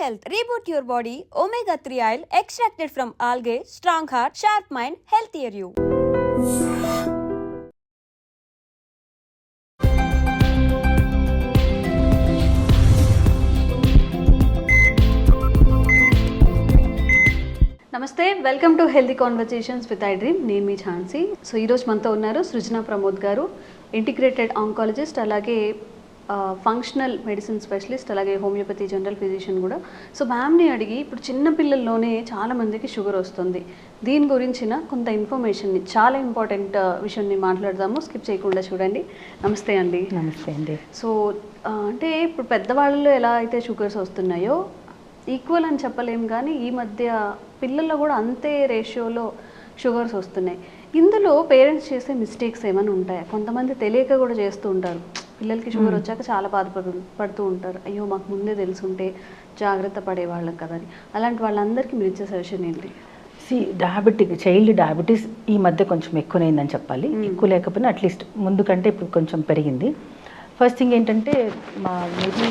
Health reboot your body omega three oil extracted from algae strong heart sharp mind health year you నమస్తే welcome to healthy conversations with iDream నేను మీ ఛాన్సీ so ఈరోజు మనతో ఉన్నారు సృజన ప్రమోద్ గారు integrated oncologist అలాగే functional medicine specialist అలాగే homeopathy general physician కూడా. సో మ్యామ్ని అడిగి ఇప్పుడు చిన్న పిల్లల్లోనే చాలా మందికి షుగర్ వస్తుంది. దీని గురించిన కొంత ఇన్ఫర్మేషన్ని చాలా ఇంపార్టెంట్ విషయాన్ని మాట్లాడదాము. స్కిప్ చేయకుండా చూడండి. నమస్తే అండి. నమస్తే అండి. సో అంటే ఇప్పుడు పెద్దవాళ్ళలో ఎలా అయితే షుగర్స్ వస్తున్నాయో ఈక్వల్ అని చెప్పలేం కానీ ఈ మధ్య పిల్లల్లో కూడా అంతే రేషియోలో షుగర్స్ వస్తున్నాయి. ఇందులో పేరెంట్స్ చేసే మిస్టేక్స్ ఏమైనా ఉంటాయా? కొంతమంది తెలియక కూడా చేస్తూ ఉంటారు. పిల్లలకి షుగర్ వచ్చాక చాలా బాధపడు పడుతూ ఉంటారు. అయ్యో మాకు ముందే తెలుసుంటే జాగ్రత్త పడేవాళ్ళం కదా అని అలాంటి వాళ్ళందరికీ మీరు ఇచ్చే సజెషన్ ఏంటి? సి డయాబెటిక్ చైల్డ్ డయాబెటీస్ ఈ మధ్య కొంచెం ఎక్కువనైందని చెప్పాలి. ఎక్కువ లేకపోయినా అట్లీస్ట్ ముందు కంటే ఇప్పుడు కొంచెం పెరిగింది. ఫస్ట్ థింగ్ ఏంటంటే మా మేబీ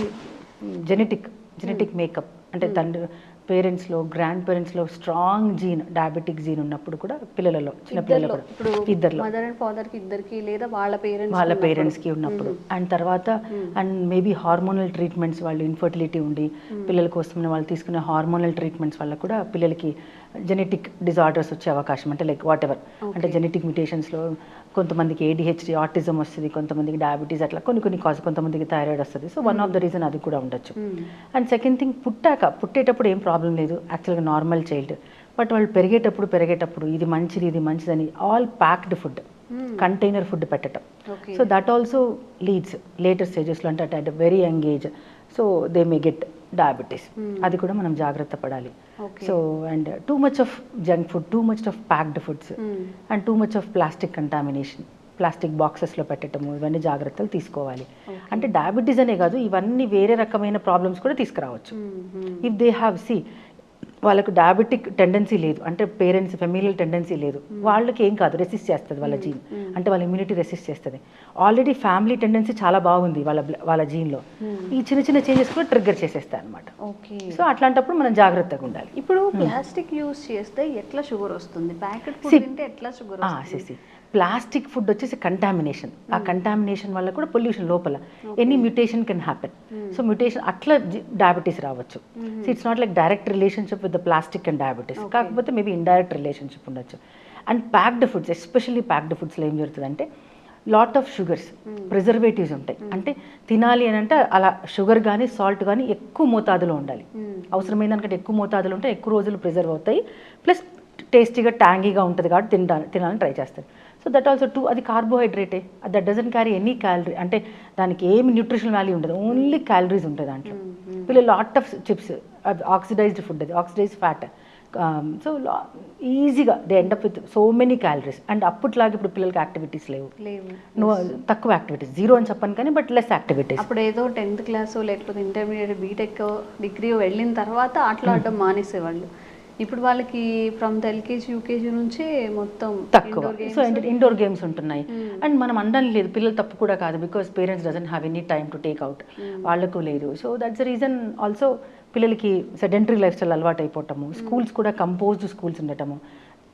జెనెటిక్ జెనెటిక్ మేకప్ అంటే తండ్రి పేరెంట్స్లో గ్రాండ్ పేరెంట్స్లో స్ట్రాంగ్ జీన్ డయాబెటిక్ జీన్ ఉన్నప్పుడు కూడా పిల్లలలో చిన్న పిల్లలలో ఇద్దరిలో ఇప్పుడు కూడా ఇద్దరిలో మదర్ అండ్ ఫాదర్కి ఇద్దరికి లేదా వాళ్ళ పేరెంట్స్ వాళ్ళ పేరెంట్స్కి ఉన్నప్పుడు. అండ్ తర్వాత అండ్ మేబీ హార్మోనల్ ట్రీట్మెంట్స్ వాళ్ళు ఇన్ఫర్టిలిటీ ఉండి పిల్లల కోసం వాళ్ళు తీసుకునే హార్మోనల్ ట్రీట్మెంట్స్ వల్ల కూడా పిల్లలకి జెనెటిక్ డిజార్డర్స్ వచ్చే అవకాశం అంటే లైక్ వాట్ ఎవర్ అంటే జెనెటిక్ మ్యూటేషన్స్లో కొంతమందికి ఏడిహెచ్డి ఆటిజం వస్తుంది కొంతమందికి డయాబెటీస్ అట్లా కొన్ని కొన్ని కాజ్ కొంతమందికి థైరాయిడ్ వస్తుంది. So one of the reason అది కూడా ఉండొచ్చు. అండ్ సెకండ్ థింగ్ పుట్టాక పుట్టేటప్పుడు ఏం ప్రాబ్లం లేదు. యాక్చువల్గా నార్మల్ చైల్డ్. బట్ వాళ్ళు పెరిగేటప్పుడు పెరిగేటప్పుడు ఇది మంచిది ఇది మంచిదని all packed food. Container food పెట్టడం so that also leads later స్టేజెస్లో అంటే at very young age so they may get diabetes అది కూడా మనం జాగ్రత్త పడాలి. So and too much of junk food too much of packed foods and too much of plastic contamination plastic బాక్సెస్లో పెట్టడము ఇవన్నీ జాగ్రత్తలు తీసుకోవాలి. అంటే డయాబెటీస్ అనే కాదు ఇవన్నీ వేరే రకమైన ప్రాబ్లమ్స్ కూడా తీసుకురావచ్చు. ఇఫ్ దే హ్యావ్ సి వాళ్ళకు డయాబెటిక్ టెండెన్సీ లేదు అంటే పేరెంట్స్ ఫెమిలియల్ టెండెన్సీ లేదు. వాళ్ళకి ఏం కాదు రెసిస్ట్ చేస్తుంది వాళ్ళ జీన్. అంటే వాళ్ళ ఇమ్యూనిటీ రెసిస్ట్ చేస్తుంది. ఆల్రెడీ ఫ్యామిలీ టెండెన్సీ చాలా బాగుంది వాళ్ళ వాళ్ళ జీన్లో. ఈ చిన్న చిన్న చేంజెస్ కూడా ట్రిగ్గర్ చేసేస్తాయి అనమాట ఓకే. సో అట్లాంటప్పుడు మనం జాగ్రత్తగా ఉండాలి. ఇప్పుడు ప్లాస్టిక్ యూస్ చేస్తే ఎట్లా షుగర్ వస్తుంది? ప్యాకెట్ ఎట్లా షుగర్ ప్లాస్టిక్ ఫుడ్ వచ్చేసి కంటామినేషన్ ఆ కంటామినేషన్ వల్ల కూడా పొల్యూషన్ లోపల. Any mutation can happen so mutation అట్లా డయాబెటీస్ రావచ్చు. So it's not like direct relationship with the plastic and diabetes కాకపోతే మేబీ ఇండైరెక్ట్ రిలేషన్షిప్ ఉండొచ్చు. And packed foods especially packed ఫుడ్స్లో ఏం జరుగుతుందంటే లాట్ ఆఫ్ షుగర్స్ ప్రిజర్వేటివ్స్ ఉంటాయి. అంటే తినాలి అని అంటే అలా షుగర్ కానీ సాల్ట్ కానీ ఎక్కువ మోతాదులో ఉండాలి. అవసరమైన దానికంటే ఎక్కువ మోతాదులో ఉంటే ఎక్కువ రోజులు ప్రిజర్వ్ అవుతాయి. ప్లస్ టేస్టీగా ట్యాంగీగా ఉంటుంది కాబట్టి తినడా తినాలని ట్రై చేస్తారు. సో దట్ ఆల్సో టూ అది కార్బోహైడ్రేటే that doesn't carry any calorie అంటే దానికి ఏమి న్యూట్రిషన్ వాల్యూ ఉండదు. ఓన్లీ క్యాలరీస్ ఉంటాయి దాంట్లో. వీళ్ళు లాట్ ఆఫ్ చిప్స్ అది ఆక్సిడైజ్డ్ ఫుడ్ అది ఆక్సిడైజ్డ్ ఫ్యాట్ సో ఈజీగా they end up with so many calories and అప్పట్లాగా ఇప్పుడు పిల్లలకి యాక్టివిటీస్ లేవు. లేవు. నువ్వు తక్కువ యాక్టివిటీస్ జీరో అని చెప్పను కానీ బట్ లెస్ యాక్టివిటీస్ అప్పుడు ఏదో టెన్త్ క్లాస్ లేకపోతే ఇంటర్మీడియట్ బీటెక్ డిగ్రీ వెళ్ళిన తర్వాత ఆటలు ఆడడం మానేసేవాళ్ళు. ఇప్పుడు వాళ్ళకి ఫ్రమ్ ద ఎల్కేజీ యూకేజీ నుంచే మొత్తం తక్కువ. సో ఇండోర్ గేమ్స్ ఉంటున్నాయి. అండ్ మనం అనడం లేదు. పిల్లలు తప్పు కూడా కాదు. Because parents doesn't have any time to take out వాళ్ళకు లేదు. So that's the reason also పిల్లలకి సెడెంటరీ లైఫ్ స్టైల్ అలవాటు అయిపోవటము స్కూల్స్ కూడా కంపోజ్డ్ స్కూల్స్ ఉండటము.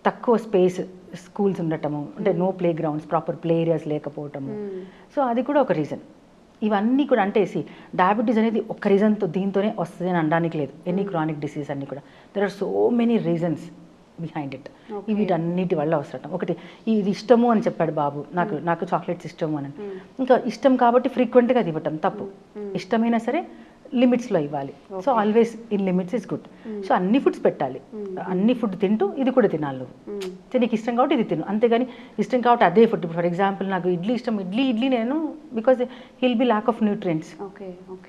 తక్కువ స్పేస్ స్కూల్స్ ఉండటము. అంటే no playgrounds proper play areas లేకపోవటము. So అది కూడా ఒక రీజన్ ఇవన్నీ కూడా అంటే డయాబెటీస్ అనేది ఒక రీజన్తో దీంతోనే వస్తుంది అని అనడానికి లేదు. ఎనీ క్రానిక్ డిసీజ్ అన్ని కూడా. There are so many reasons behind it వీటన్నిటి వల్ల అవసరం. ఒకటి ఇది ఇష్టము అని చెప్పాడు బాబు. నాకు నాకు చాక్లెట్స్ ఇష్టము అని. ఇంకా ఇష్టం కాబట్టి ఫ్రీక్వెంట్గా అది ఇవ్వటం తప్పు. ఇష్టమైనా సరే లిమిట్స్లో ఇవ్వాలి. So always in limits is good. So అన్ని ఫుడ్స్ పెట్టాలి. అన్ని ఫుడ్ తింటూ ఇది కూడా తినాలి నువ్వు. సో నీకు ఇష్టం కాబట్టి ఇది తిను. అంతేగాని ఇష్టం కాబట్టి అదే ఫుడ్. ఫర్ ఎగ్జాంపుల్ నాకు ఇడ్లీ ఇష్టం. ఇడ్లీ ఇడ్లీ నేను because he'll be lack of nutrients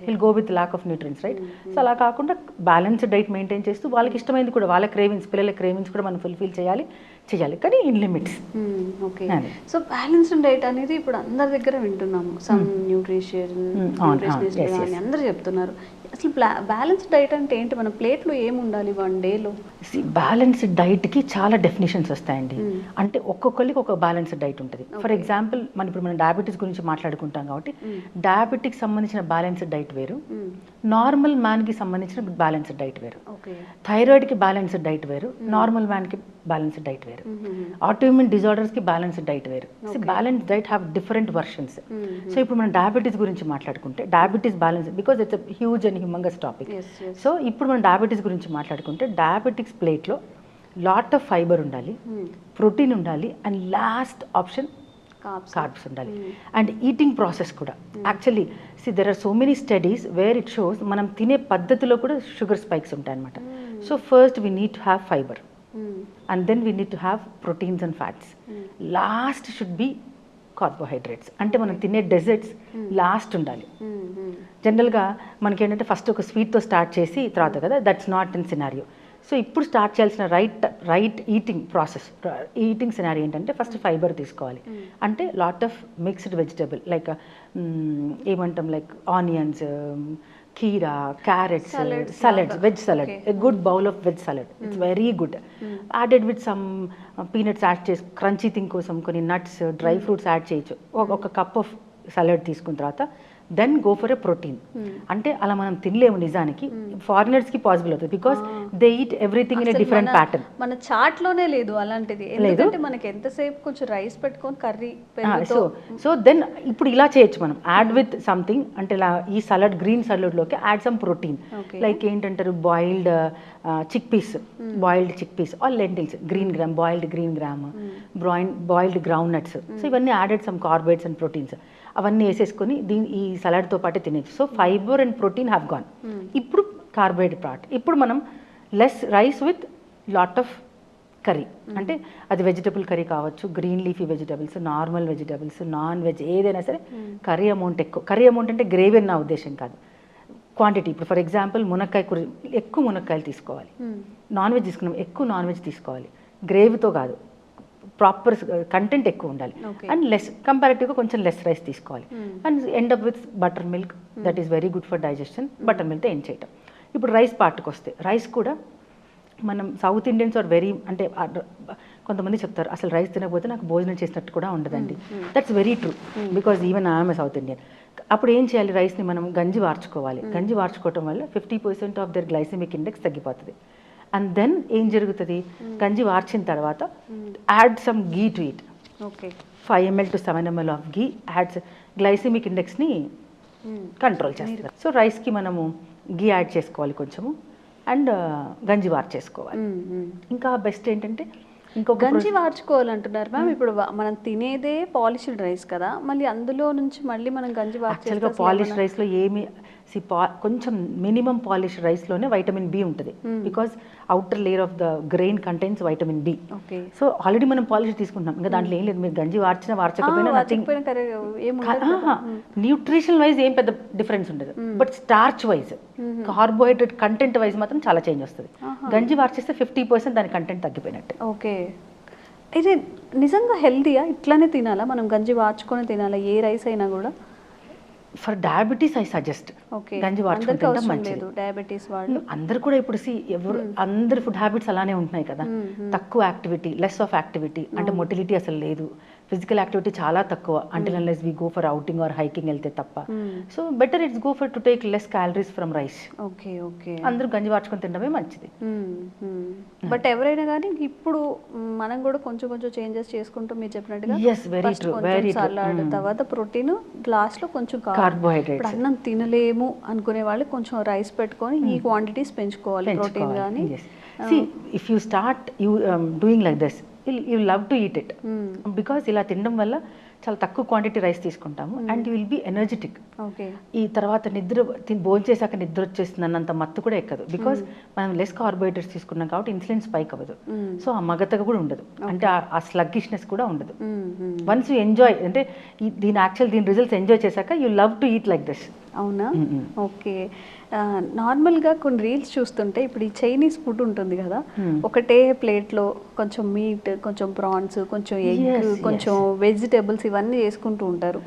will go with lack of nutrients right so అలా కాకుండా బ్యాలెన్స్డ్ డైట్ మెయింటైన్ చేస్తూ వాళ్ళకి ఇష్టమైంది కూడా వాళ్ళ క్రేవింగ్స్ పిల్లల క్రేవింగ్స్ కూడా మనం ఫుల్ఫిల్ చేయాలి. చేయాలి. కానీ in limits. Okay. So balanced diet అనేది ఇప్పుడు అందరి దగ్గర వింటున్నాము. సమ్ న్యూట్రిషన్ అందరూ చెప్తున్నారు. అసలు బ్యాలెన్స్డ్ డైట్ అంటే ఏంటి? మన ప్లేట్లో ఏమి ఉండాలి వన్ డేలో? బ్యాలెన్స్డ్ డైట్కి చాలా డెఫినేషన్స్ వస్తాయండి. అంటే ఒక్కొక్కరికి ఒక బ్యాలెన్స్డ్ డైట్ ఉంటుంది. ఫర్. ఎగ్జాంపుల్ మనం ఇప్పుడు మనం డయాబెటీస్ గురించి మాట్లాడుకుంటాం కాబట్టి Mm. డయాబెటిక్ సంబంధించిన బ్యాలెన్స్డ్ డైట్ వేరు. నార్మల్ మ్యాన్కి సంబంధించిన బ్యాలెన్స్డ్ డైట్ వేరు. ఓకే. థైరాయిడ్కి బ్యాలెన్స్డ్ డైట్ వేరు. నార్మల్ మ్యాన్కి బ్యాలెన్స్డ్ డైట్ వేరు. ఆటోఇమ్యూన్ డిజార్డర్స్కి బ్యాలెన్స్డ్ డైట్ వేరు. Okay. Balance diet have different versions so ఇప్పుడు మనం డయాబెటీస్ గురించి మాట్లాడుకుంటే diabetes balance because it's huge and humongous topic so ఇప్పుడు మనం డయాబెటీస్ గురించి మాట్లాడుకుంటే డయాబెటిక్స్ ప్లేట్లో లాట్ ఆఫ్ ఫైబర్ ఉండాలి ప్రోటీన్ ఉండాలి అండ్ లాస్ట్ ఆప్షన్ కార్బ్స్ ఉండాలి. అండ్ ఈటింగ్ ప్రాసెస్ కూడా. Actually see there are so many studies where it shows మనం తినే పద్ధతిలో కూడా షుగర్ స్పైక్స్ ఉంటాయి అనమాట so first we need to have fibre and then we need to have proteins and fats last should be carbohydrates అంటే మనం తినే desserts last ఉండాలి. జనరల్గా మనకి ఏంటంటే ఫస్ట్ ఒక స్వీట్తో స్టార్ట్ చేసి తర్వాత కదా that's not in scenario so ఇప్పుడు స్టార్ట్ చేయాల్సిన right right eating process eating scenario ఏంటంటే ఫస్ట్ ఫైబర్ తీసుకోవాలి. అంటే lot of mixed vegetable like ఏమంటాం లైక్ ఆనియన్స్ కీరా carrots salads. Veg salad. A good bowl of veg salad it's very good added with some peanuts add చేసి crunchy thing కోసం కొన్ని nuts dry fruits add చేయొచ్చు. ఒక cup of salad తీసుకున్న తర్వాత then go for a protein అంటే అలా మనం తినలేము నిజానికి. ఫారినర్స్కి పాసిబుల్ అవుతుంది because they eat everything in different pattern మన చాట్లోనే లేదు అలాంటిది. ఎందుకంటే మనకి ఎంతసేపు కొంచెం రైస్ పెట్టుకొని కర్రీ సో సో దెన్ ఇప్పుడు ఇలా చేయొచ్చు మనం. యాడ్ విత్ సంథింగ్ అంటే ఇలా ఈ సలాడ్ గ్రీన్ సలాడ్లోకి యాడ్ సమ్ ప్రోటీన్. లైక్ ఏంటంటారు? Boiled chickpeas boiled chickpeas all lentils green gram boiled green gram brown boiled groundnuts so ఇవన్నీ added some carbohydrates and proteins అవన్నీ వేసేసుకొని దీని ఈ సలాడ్తో పాటే తినేచ్చు so fibre and protein have gone ఇప్పుడు కార్బోహైడ్రేట్ పార్ట్ ఇప్పుడు మనం less rice with lot of curry అంటే అది వెజిటబుల్ కర్రీ కావచ్చు green leafy vegetables normal vegetables non veg ఏదైనా సరే కర్రీ అమౌంట్ ఎక్కువ. కర్రీ అమౌంట్ అంటే గ్రేవీ అని నా ఉద్దేశం కాదు. క్వాంటిటీ ఇప్పుడు ఫర్ ఎగ్జాంపుల్ మునక్కాయ కూర ఎక్కువ మునక్కాయలు తీసుకోవాలి. నాన్ వెజ్ తీసుకున్నాం ఎక్కువ నాన్ వెజ్ తీసుకోవాలి గ్రేవీతో కాదు. ప్రాపర్ కంటెంట్ ఎక్కువ ఉండాలి. అండ్ లెస్ కంపారిటివ్గా కొంచెం లెస్ రైస్ తీసుకోవాలి. And end up with buttermilk that is very good for digestion butter మిల్క్తో ఏం చేయటం. ఇప్పుడు రైస్ పార్ట్కి వస్తే రైస్ కూడా మనం సౌత్ ఇండియన్స్ ఆర్ వెరీ అంటే కొంతమంది చెప్తారు అసలు రైస్ తినకపోతే నాకు భోజనం చేసినట్టు కూడా ఉండదండి. That's very true because even I'm South Indian అప్పుడు ఏం చేయాలి? రైస్ని మనం గంజి వార్చుకోవాలి. గంజి వార్చుకోవటం వల్ల fifty percent of their glycemic index తగ్గిపోతుంది. అండ్ దెన్ ఏం జరుగుతుంది? గంజి వార్చిన తర్వాత add some ghee to it okay five ML to seven ML of ghee adds glycemic ఇండెక్స్ని control చేస్తారు సో రైస్కి మనము గీ యాడ్ చేసుకోవాలి కొంచెము. అండ్ గంజి వార్ చేసుకోవాలి. ఇంకా బెస్ట్ ఏంటంటే ఇంకొక గంజి వార్చుకోవాలంటున్నారు మ్యామ్ ఇప్పుడు మనం తినేదే పాలిష్డ్ రైస్ కదా. మళ్ళీ అందులో నుంచి మళ్ళీ మనం గంజి యాక్చువల్గా వార్చేస్తే పాలిష్ రైస్లో ఏమి సి పా కొంచెం మినిమం పాలిష్ రైస్లోనే వైటమిన్ బి ఉంటుంది. Because outer layer of the grain contains vitamin B okay so already మనం పాలిష్ తీసుకుంటున్నాం. ఇంకా దాంట్లో ఏం లేదు. మీరు గంజి వార్చినా వార్చకపోయినా న్యూట్రిషన్ వైజ్ ఏం పెద్ద డిఫరెన్స్ ఉండదు. But starch wise carbohydrate content wise మాత్రం చాలా చేంజ్ వస్తుంది. గంజి వార్చేస్తే ఫిఫ్టీ పర్సెంట్ దాని కంటెంట్ తగ్గిపోయినట్టు. ఓకే ఇది నిజంగా హెల్తీయా ఇట్లానే తినాలా? మనం గంజి వార్చుకొని తినాలా? ఏ రైస్ అయినా కూడా? ఫర్ డయాబెటీస్ ఐ సజెస్ట్ గంజి అవసరం మంచిది. డయాబెటీస్ వాళ్ళు అందరు కూడా ఇప్పుడు సి ఎవరు అందరి ఫుడ్ హ్యాబిట్స్ అలానే ఉంటున్నాయి కదా. తక్కువ యాక్టివిటీ లెస్ ఆఫ్ యాక్టివిటీ అంటే మొటిలిటీ అసలు లేదు. ఫిజికల్ యాక్టివిటీ చాలా తక్కువ అంటే unless we go for outing or hiking వెళ్తే తప్ప. So better it's go for to take less calories from rice okay okay అందరూ గంజి వార్చుకొని తినడమే మంచిది. బట్ ఎవరైనా కానీ ఇప్పుడు మనం కూడా కొంచెం కొంచెం చేంజెస్ చేసుకుంటూ మీరు చెప్పినట్టుగా true, very true. సలాడ్. తర్వాత ప్రోటీన్ లాస్ట్లో కొంచెం. ఇప్పుడు అన్నం తినలేము అనుకునే వాళ్ళు కొంచెం రైస్ పెట్టుకొని ఈ క్వాంటిటీస్ పెంచుకోవాలి ప్రోటీన్ కానీ see if you start you doing like this you love to eat it because ఇలా తినడం వల్ల చాలా తక్కువ క్వాంటిటీ రైస్ తీసుకుంటాము. And you will be energetic ఈ తర్వాత నిద్ర భోజనం చేశాక నిద్ర వచ్చేస్తుంది అన్నంత మత్తు కూడా ఎక్కదు. బికాస్ మనం లెస్ కార్బోహైడ్రేట్స్ తీసుకున్నాం కాబట్టి ఇన్సులిన్ స్పైక్ అవ్వదు. సో ఆ మగతగా కూడా ఉండదు. అంటే ఆ- స్లగ్గిష్నెస్ కూడా ఉండదు. వన్స్ యూ ఎంజాయ్ అంటే దీని యాక్చువల్ దీని రిజల్ట్స్ ఎంజాయ్ చేశాక you love to eat like this అవునా? ఓకే. నార్మల్గా కొన్ని రీల్స్ చూస్తుంటే ఇప్పుడు ఈ చైనీస్ ఫుడ్ ఉంటుంది కదా ఒకటే ప్లేట్లో కొంచెం మీట్ కొంచెం ప్రాన్స్ కొంచెం ఎగ్ కొంచెం వెజిటేబుల్స్ ఇవన్నీ చేసుకుంటూ ఉంటారు.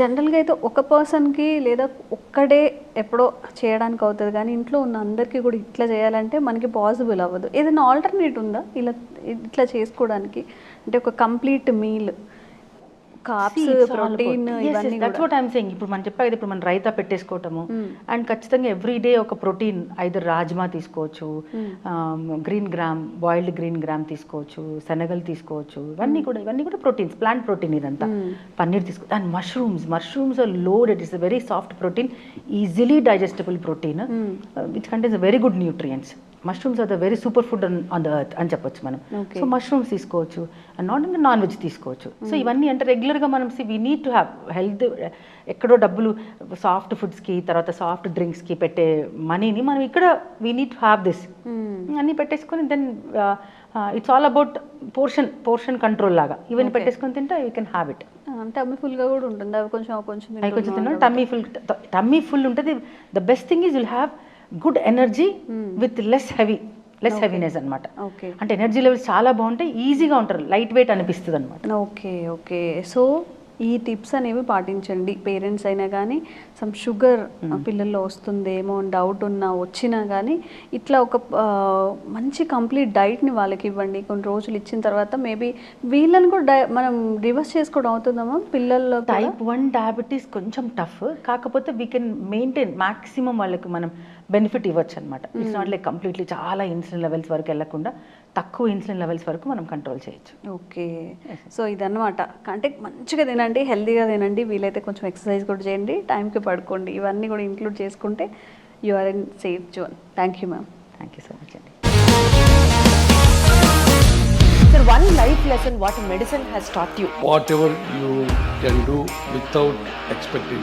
జనరల్గా అయితే ఒక పర్సన్కి లేదా ఒక్కడే ఎప్పుడో చేయడానికి అవుతుంది కానీ ఇంట్లో ఉన్న అందరికీ కూడా ఇట్లా చేయాలంటే మనకి పాసిబుల్ అవ్వదు. ఏదైనా ఆల్టర్నేట్ ఉందా? ఇలా ఇట్లా చేసుకోవడానికి? అంటే ఒక కంప్లీట్ మీల్. ప్రోటీన్ ఇవన్నీ. ఇప్పుడు మనం చెప్పాక ఇప్పుడు మనం రైతా పెట్టేసుకోవటము. అండ్ ఖచ్చితంగా ఎవ్రీ డే ఒక ప్రోటీన్ ఐదర్ రాజ్మా తీసుకోవచ్చు green gram boiled green gram తీసుకోవచ్చు శనగలు తీసుకోవచ్చు ఇవన్నీ కూడా ఇవన్నీ కూడా ప్రోటీన్స్ ప్లాంట్ ప్రోటీన్ ఇదంతా. పన్నీర్ తీసుకో and mushrooms mushrooms are load it is very soft protein easily digestible protein which contains very good nutrients mushrooms are the very super food on the earth అని చెప్పొచ్చు మనం. సో మష్రూమ్స్ తీసుకోవచ్చు and not అంటే non veg తీసుకోవచ్చు so ఇవన్నీ అంటే రెగ్యులర్గా మనం see we need to have health ఎక్కడో డబ్బులు సాఫ్ట్ ఫుడ్స్కి తర్వాత సాఫ్ట్ డ్రింక్స్కి పెట్టే మనీని మనం ఇక్కడ we need to have this అన్నీ పెట్టేసుకొని then it's all about portion portion control లాగా. ఇవన్నీ. పెట్టేసుకొని తింటే యూ కెన్ హ్యావ్ ఇట్ అంటే అమ్మి ఫుల్గా కూడా ఉంటుంది. అవి కొంచెం కొంచెం టమ్మీ ఫుల్ టమ్మీ ఫుల్ ఉంటుంది. The best thing is will have good energy with less heavy less heaviness అనమాట ఓకే అంటే ఎనర్జీ లెవెల్స్ చాలా బాగుంటాయి ఈజీగా ఉంటారు లైట్ వెయిట్ అనిపిస్తుంది అనమాట ఓకే ఓకే సో ఈ టిప్స్ అనేవి పాటించండి. పేరెంట్స్ అయినా కానీ సమ్ షుగర్ పిల్లల్లో వస్తుందేమో డౌట్ ఉన్నా వచ్చినా కానీ ఇట్లా ఒక మంచి కంప్లీట్ డైట్ని వాళ్ళకి ఇవ్వండి. కొన్ని రోజులు ఇచ్చిన తర్వాత మేబీ వీళ్ళని కూడా డై మనం రివర్స్ చేసుకోవడం అవుతుందమ్మా పిల్లల్లో? టైప్ వన్ డయాబెటీస్ కొంచెం టఫ్ కాకపోతే వీ కెన్ మెయింటైన్ మాక్సిమం వాళ్ళకి మనం బెనిఫిట్ ఇవ్వచ్చు అనమాట ఇట్స్ నాట్ లైక్ కంప్లీట్లీ చాలా ఇన్సులిన్ లెవెల్స్ వరకు వెళ్ళకుండా తక్కువ ఇన్సులిన్ లెవెల్స్ వరకు మనం కంట్రోల్ చేయొచ్చు. ఓకే. సో ఇదన్నమాట. అంటే మంచిగా తినండి హెల్తీగా తినండి వీలైతే కొంచెం ఎక్సర్సైజ్ కూడా చేయండి టైంకి పడుకోండి. ఇవన్నీ కూడా ఇంక్లూడ్ చేసుకుంటే you are in safe zone. Thank you ma'am. Thank you so much అండి. Sir, one life lesson what medicine has taught you. whatever you can do without expecting.